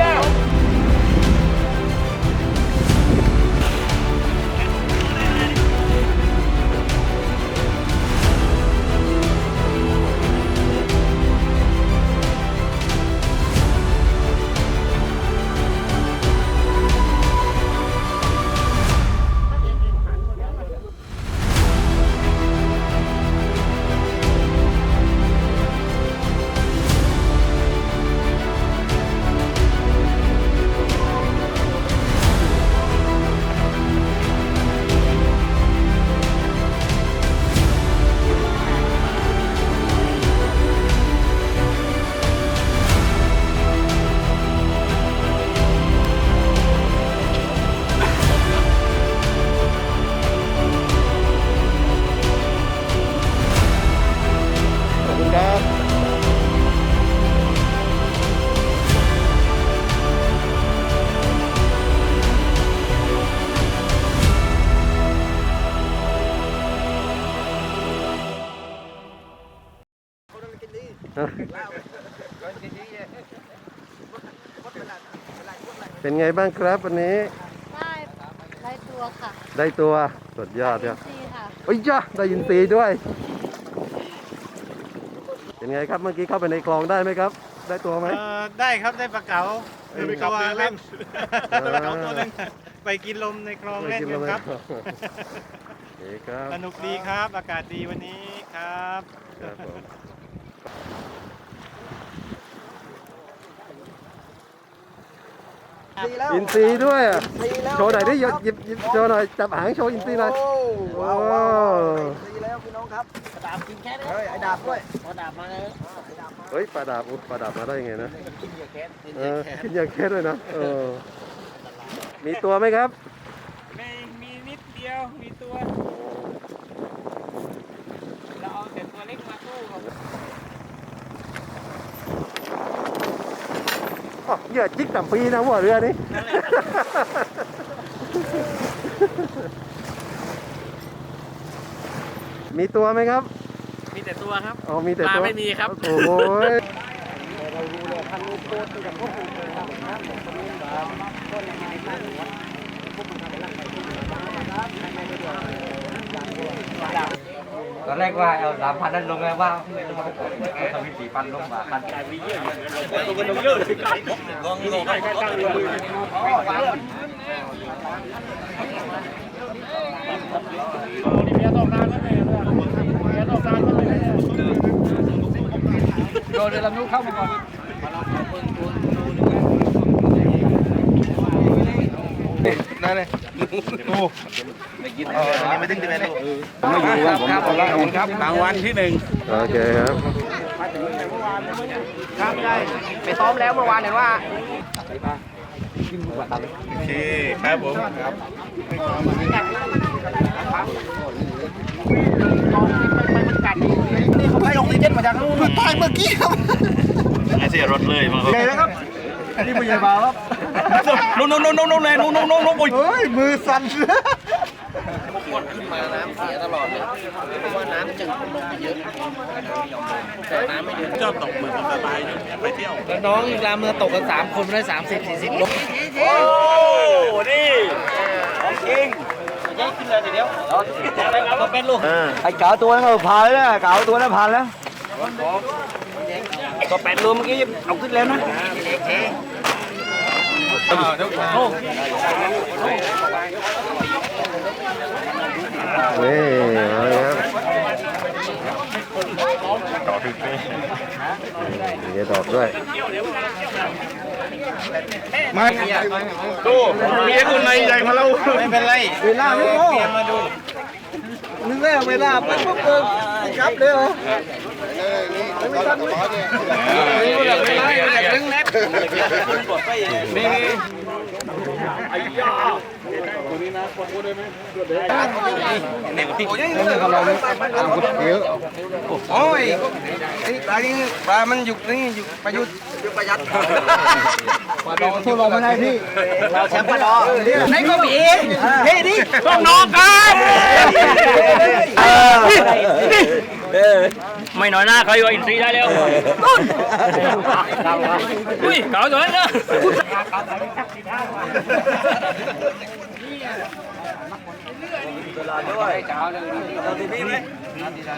Yeah. เป็นไงบ้างครับวันนี้ ได้ได้ตัวค่ะได้ตัวสุดยอดเลยอุ้ยจ้าได้ยินตีด้วย เป็นไงครับเมื่อกี้เข้าไปในคลองได้ไหมครับ ได้ตัวไหมได้ครับได้ปลาเก๋าเปลตัวเล่น ปลาเก๋าตัวเล่นไปกินลมในคลองเล่นกันครับครับสนุกดีครับ อากาศดีวันนี้ครับ ครับผม อินซีย์ด้วยอะโชว์หน่อยดิหยิบหยิบหยิบโชว์หน่อยจับหางโชว์อินซีย์หน่อยว้าวว้าวดีแล้วพี่น้องครับดาบกินแค่เฮ้ยไอ้ดาบด้วยพอดาบมาเลยเฮ้ยปลาดาบอุ๊ยปลาดาบมาได้ยังไงนะ กินเหยื่อแก๊สกินเอเหยื่ออแก๊สกินยาแค่ด้วยนะเออมีตัวไหมครับ ไม่มีนิดเดียว มีตัว เราเอาแต่ตัวเล็กมาสู้กับ อ๋อเหยื่อจิกต่ำปีนะหัวเรือนี่มีตัวไหมครับ มีแต่ตัวครับอ๋อมีแต่ตัวปลาไม่มีครับ โอ้โหยตอ อนแรกว่าเอาสามพันนั้นลงแล้วว่าเอาทำวิธีปันลงมาพันโดนเรือลำนู้นเข้ามาก่อนนั่นเลยดูไม่กินเอ อนี่ไม่ถึงจะเป็นดูไม่อยู่ครับครับผมครับรางวัลที่หนึ่งโอเคครับครับได้ไปซ้อมแล้วเมื่อวานเห็นว่าโอเคครับผมนี่เขาให้ออกซิเจนมาจากนู่นตายเมื่อกี้ครับไอเสียรถเลยมาครับใหญ่แล้วครับอันนี้ไม่ใหญ่มาครับนู่นนู่นนู่นนู่นเลยนู่นนู่นนู่นนู่ นโอ้ยเฮ้ยมือสั่นชอบตกเหมือนสบายไปเที่ยวน้องรามเมื่อตกกันสามคนได้สามสิบสี่สิบลบโอ้นี่ของจริงก็เป็นลูกไอ้เก๋าตัวนั้นเขาผ่านแล้วเก๋าตัวนั้นผ่านแล้วก็แปดรวมเมื่อกี้เอาขึ้นแล้วนะนี่เอาเลยครับมีดอบด้วย ดูเมียคนในใหญ่มาเราไม่เป็นไรเวลาไม่พอนึกแล้วเวลาไปปุ๊บเออครับเลยเหรอไม่ทันเลยโอ้ยนี่ปลานี่ปลามันอยู่นี่อยู่ประยุทธ์อยู่ประหยัด ปลาดองทั่วโลกไม่ได้พี่ เราแชมป์ปลาดองไหนก็มีเฮ้ยดิต้องน้องกันไม่น้อยหน้าใครว่าอินทรีได้แล้วอุ้ยเก่าตัวนั้นเนอะ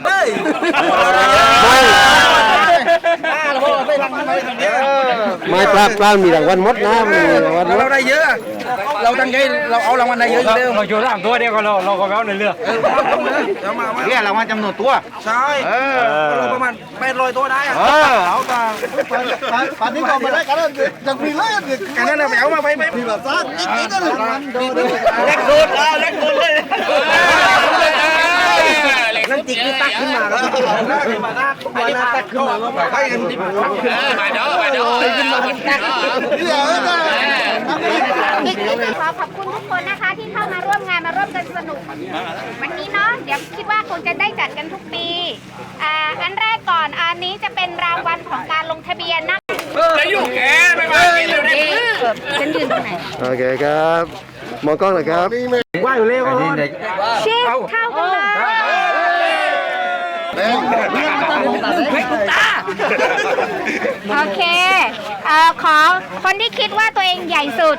เฮ้ย ไม่ปลาปลามีรางวัลมดนะมีรางวัลมเราดได้เยอะ เราตั้งใจเราเอารางวัลได้เยอะอยู่แล้วเราโชว์ร่างตัวเดียวก็เราเราก็เอาในเรือเดี๋ยวมาเนี่ยรางวัลจำนวนตัวใช่เราประมาณแปดร้อยตัวได้อะเออเอาตาป่านนี้ก็มาได้กันแล้วยังมีเลยกันนั่นไปเอามาไปไปมีแบบซ่าอีกนิดนึงเล็กสุดอะเล็กสุดเลยนั่น จิกนี่ตักขึ้นมาแล้วมาหน้ามาหน้าตักขึ้นมาแล้วไปกันมาเด้อมาเด้อขึ้นมาตักเดี๋ยวนะขอขอบคุณทุกคนนะคะ ที่เข้ามาร่วมงานมาร่วมกันสนุก วันนี้เนาะเดี๋ยวคิดว่าคงจะได้จัดกันทุกปีอ่าอันแรกก่อนอันนี้จะเป็นรางวัลของการลงทะเบียนนะจะอยู่แกไม่มากินเร็วดิฉันยืนตรงไหนโอเคครับมองกล้องหน่อยครับว่าอยู่เร็วเชฟเข้ากันเลย เฮ้ยคุณตา โอเคเอ่อขอคนที่คิดว่าตัวเองใหญ่สุด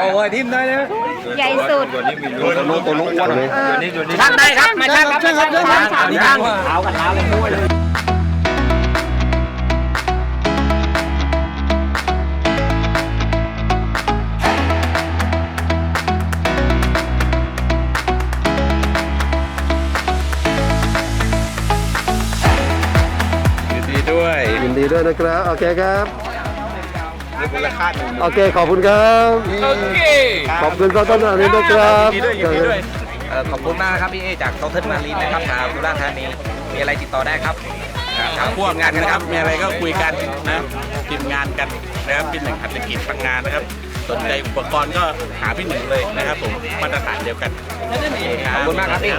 โอ้ยทิมได้นะใหญ่สุดตัวนู้นตัวนู้นอ้วนเลย ช่างได้ครับ มาช่างครับมาช่างครับมาช่างครับขาวกันล้าเลยด้วยเลย นะครับโอเคครับโอเคขอบคุณครับโอเคขอบคุณต้นต้นอันนี้นะครับเอ่อขอบคุณมากนะครับพี่เอจากโต๊ะเทิร์นมารีนนะครับทางสุราษฎร์ธานีมีอะไรติดต่อได้ครับทางพวกงานนะครับมีอะไรก็คุยกันนะทีมงานกันนะครับพี่หนึ่งอัตกิจพังงานนะครับสนใจอุปกรณ์ก็หาพี่หนึ่งเลยนะครับผมมาตรฐานเดียวกันขอบคุณมากครับพี่